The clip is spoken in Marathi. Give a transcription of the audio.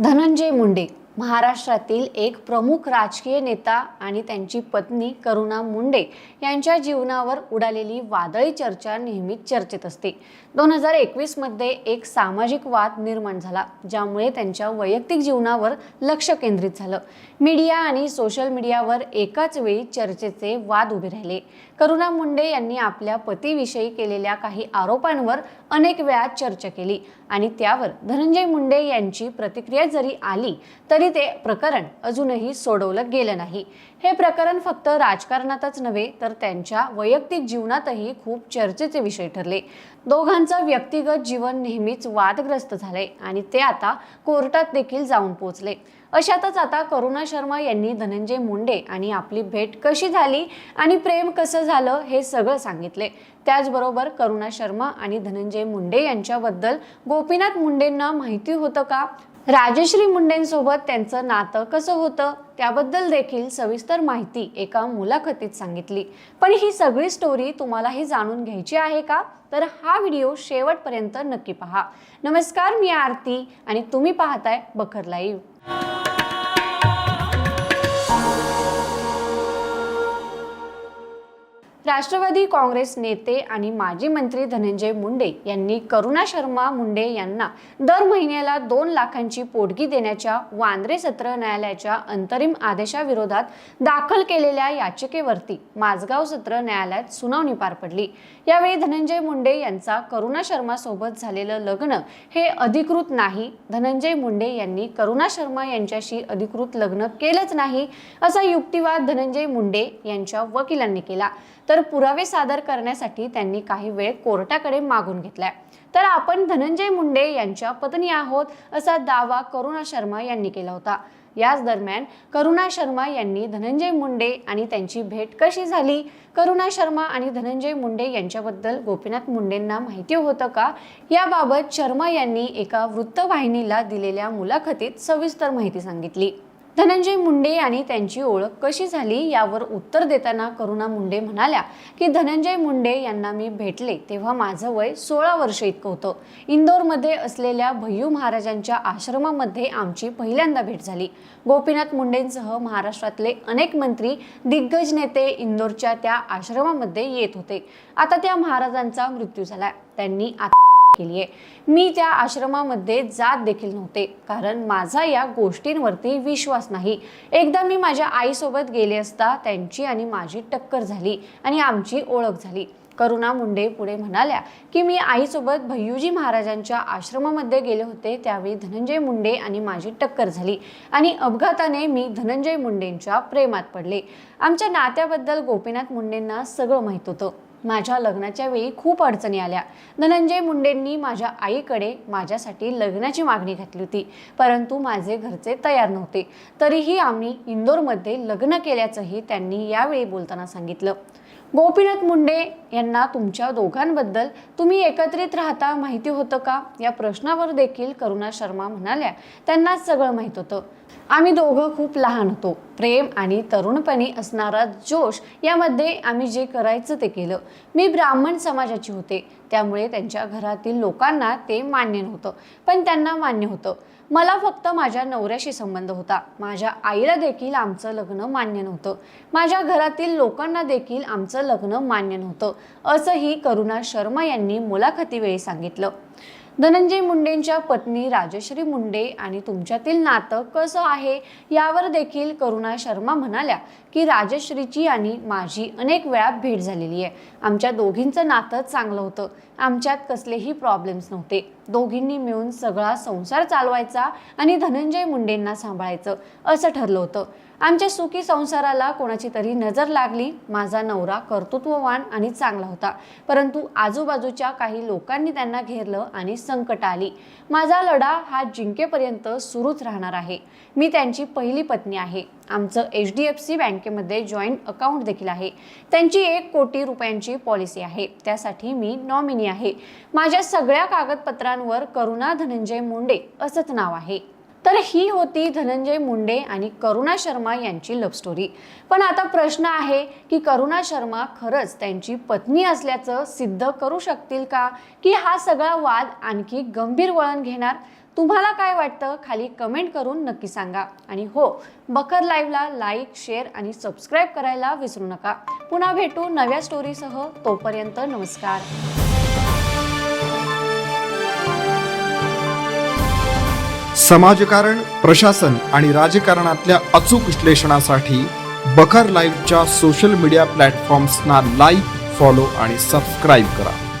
धनंजय मुंडे. महाराष्ट्रातील एक प्रमुख राजकीय नेता आणि त्यांची पत्नी करुणा मुंडे यांच्या जीवनावर उडालेली वादळी चर्चा नेहमीच चर्चेत असते. दोन हजार एकवीसमध्ये एक सामाजिक वाद निर्माण झाला ज्यामुळे त्यांच्या वैयक्तिक जीवनावर लक्ष केंद्रित झालं. मीडिया आणि सोशल मीडियावर एकाच वेळी चर्चेचे वाद उभे राहिले. करुणा मुंडे यांनी आपल्या पतीविषयी केलेल्या काही आरोपांवर अनेक वेळा चर्चा केली आणि त्यावर धनंजय मुंडे यांची प्रतिक्रिया जरी आली तरी ते प्रकरण अजूनही सोडवलं गेलं नाही. हे प्रकरण फक्त राजकारणातच नव्हे तर त्यांच्या वैयक्तिक जीवनातही खूप चर्चेचे विषय ठरले. दोघांचं व्यक्तिगत जीवन नेहमीच वादग्रस्त झालंय आणि ते आता कोर्टात देखील जाऊन पोहोचले अशातच आता करुणा शर्मा यांनी धनंजय मुंडे आणि आपली भेट कशी झाली आणि प्रेम कसं झालं हे सगळं सांगितले. त्याचबरोबर करुणा शर्मा आणि धनंजय मुंडे यांच्याबद्दल गोपीनाथ मुंडेंना माहिती होतं का? राजश्री मुंडेंसोबत त्यांचं नातं कसं होतं त्याबद्दल देखील सविस्तर माहिती एका मुलाखतीत सांगितली. पण ही सगळी स्टोरी तुम्हाला हे जाणून घ्यायची आहे का? तर हा व्हिडिओ शेवटपर्यंत नक्की पहा. नमस्कार मी आरती आणि तुम्ही पाहताय बखर लाईव्ह राष्ट्रवादी काँग्रेस नेते आणि माजी मंत्री धनंजय मुंडे यांनी करुणा शर्मा मुंडे यांना दर महिन्याला दोन लाखांची पोटगी देण्याच्या वांद्रे सत्र न्यायालयाच्या अंतरिम आदेशाविरोधात दाखल केलेल्या याचिकेवरती माझगाव सत्र न्यायालयात सुनावणी पार पडली. यावेळी धनंजय मुंडे यांचा करुणा शर्मा सोबत झालेलं लग्न हे अधिकृत नाही. धनंजय मुंडे यांनी करुणा शर्मा यांच्याशी अधिकृत लग्न केलंच नाही असा युक्तिवाद धनंजय मुंडे यांच्या वकिलांनी केला. तर पुरावे सादर करण्यासाठी त्यांनी काही वेळ कोर्टाकडे मागून घेतलाय. तर आपण धनंजय मुंडे यांच्या पत्नी आहोत असा दावा करुणा शर्मा यांनी केला होता. याच दरम्यान करुणा शर्मा यांनी धनंजय मुंडे आणि त्यांची भेट कशी झाली? करुणा शर्मा आणि धनंजय मुंडे यांच्याबद्दल गोपीनाथ मुंडेंना माहिती होतं का? याबाबत शर्मा यांनी एका वृत्तवाहिनीला दिलेल्या मुलाखतीत सविस्तर माहिती सांगितली. धनंजय मुंडे आणि त्यांची ओळख कशी झाली यावर उत्तर देताना करुणा मुंडे म्हणाल्या की धनंजय मुंडे यांना मी भेटले तेव्हा माझं वय सोळा वर्ष इतकं होतं. इंदोरमध्ये असलेल्या भय्यू महाराजांच्या आश्रमामध्ये आमची पहिल्यांदा भेट झाली. गोपीनाथ मुंडेंसह महाराष्ट्रातले अनेक मंत्री दिग्गज नेते इंदोरच्या त्या आश्रमामध्ये येत होते. आता त्या महाराजांचा मृत्यू झाला त्यांनी आता केली आहे. मी त्या आश्रमामध्ये जात देखील नव्हते कारण माझा या गोष्टींवरती विश्वास नाही. एकदा मी माझ्या आईसोबत गेले असता त्यांची आणि माझी टक्कर झाली आणि आमची ओळख झाली. करुणा मुंडे पुढे म्हणाल्या की मी आईसोबत भय्यूजी महाराजांच्या आश्रमामध्ये गेले होते त्यावेळी धनंजय मुंडे आणि माझी टक्कर झाली आणि अपघाताने मी धनंजय मुंडेंच्या प्रेमात पडले. आमच्या नात्याबद्दल गोपीनाथ मुंडेंना सगळं माहीत होतं. माझ्या लग्नाच्या वेळी खूप अडचणी आल्या. धनंजय मुंडेंनी माझ्या आईकडे माझ्यासाठी लग्नाची मागणी घातली होती परंतु माझे घरचे तयार नव्हते. तरीही आम्ही इंदोरमध्ये लग्न केल्याचंही त्यांनी यावेळी बोलताना सांगितलं. गोपीनाथ मुंडे यांना तुमच्या दोघांबद्दल तुम्ही एकत्रित राहता माहिती होतं का? या प्रश्नावर देखील करुणा शर्मा म्हणाल्या. त्यांना सगळं माहीत होतं. आम्ही दोघं खूप लहान होतो. प्रेम आणि तरुणपणी असणारा जोश यामध्ये आम्ही जे करायचं ते केलं. मी ब्राह्मण समाजाची होते. त्यामुळे त्यांच्या घरातील लोकांना ते मान्य नव्हतं. पण त्यांना मान्य होतं. मला फक्त माझ्या नवऱ्याशी संबंध होता. माझ्या आईला देखील आमचं लग्न मान्य नव्हतं. माझ्या घरातील लोकांना देखील आमचं लग्न मान्य नव्हतं. असंही करुणा शर्मा यांनी मुलाखतीवेळी सांगितलं. धनंजय मुंडेंच्या पत्नी राजश्री मुंडे आणि तुमच्यातील नातं कसं आहे यावर देखील करुणा शर्मा म्हणाल्या की राजश्रीची आणि माझी अनेक वेळा भेट झालेली आहे. आमच्या दोघींचं नातं चांगलं होतं. आमच्यात कसलेही प्रॉब्लेम्स नव्हते. दोघींनी मिळून सगळा संसार चालवायचा आणि धनंजय मुंडेंना सांभाळायचं असं ठरलं होतं. आमच्या सुखी संसाराला कोणाची तरी नजर लागली माझा नवरा कर्तृत्ववान आणि चांगला होता. परंतु आजूबाजूच्या काही लोकांनी त्यांना घेरलं आणि संकट आली. माझा लढा हा जिंकेपर्यंत सुरूच राहणार आहे. मी त्यांची पहिली पत्नी आहे. आमचं एच डी एफ सी बँकेमध्ये जॉईंट अकाउंट देखील आहे. त्यांची एक कोटी रुपयांची पॉलिसी आहे. त्यासाठी मी नॉमिनी आहे. माझ्या सगळ्या कागदपत्रांवर करुणा धनंजय मुंडे असंच नाव आहे. तर ही होती धनंजय मुंडे आणि करुणा शर्मा यांची लव्ह स्टोरी पण आता प्रश्न आहे की करुणा शर्मा खरंच त्यांची पत्नी असल्याचं सिद्ध करू शकतील का? की हा सगळा वाद आणखी गंभीर वळण घेणार? तुम्हाला काय वाटतं खाली कमेंट करून नक्की सांगा. आणि हो बकर लाईव्हला लाईक शेअर आणि सबस्क्राईब करायला विसरू नका. पुन्हा भेटू नव्या स्टोरीसह तोपर्यंत नमस्कार. समाजकारण प्रशासन आणि राजकारणातल्या अचूक विश्लेषणासाठी बखर लाईव्हच्या सोशल मीडिया प्लॅटफॉर्म्सना लाईक फॉलो आणि सबस्क्राईब करा.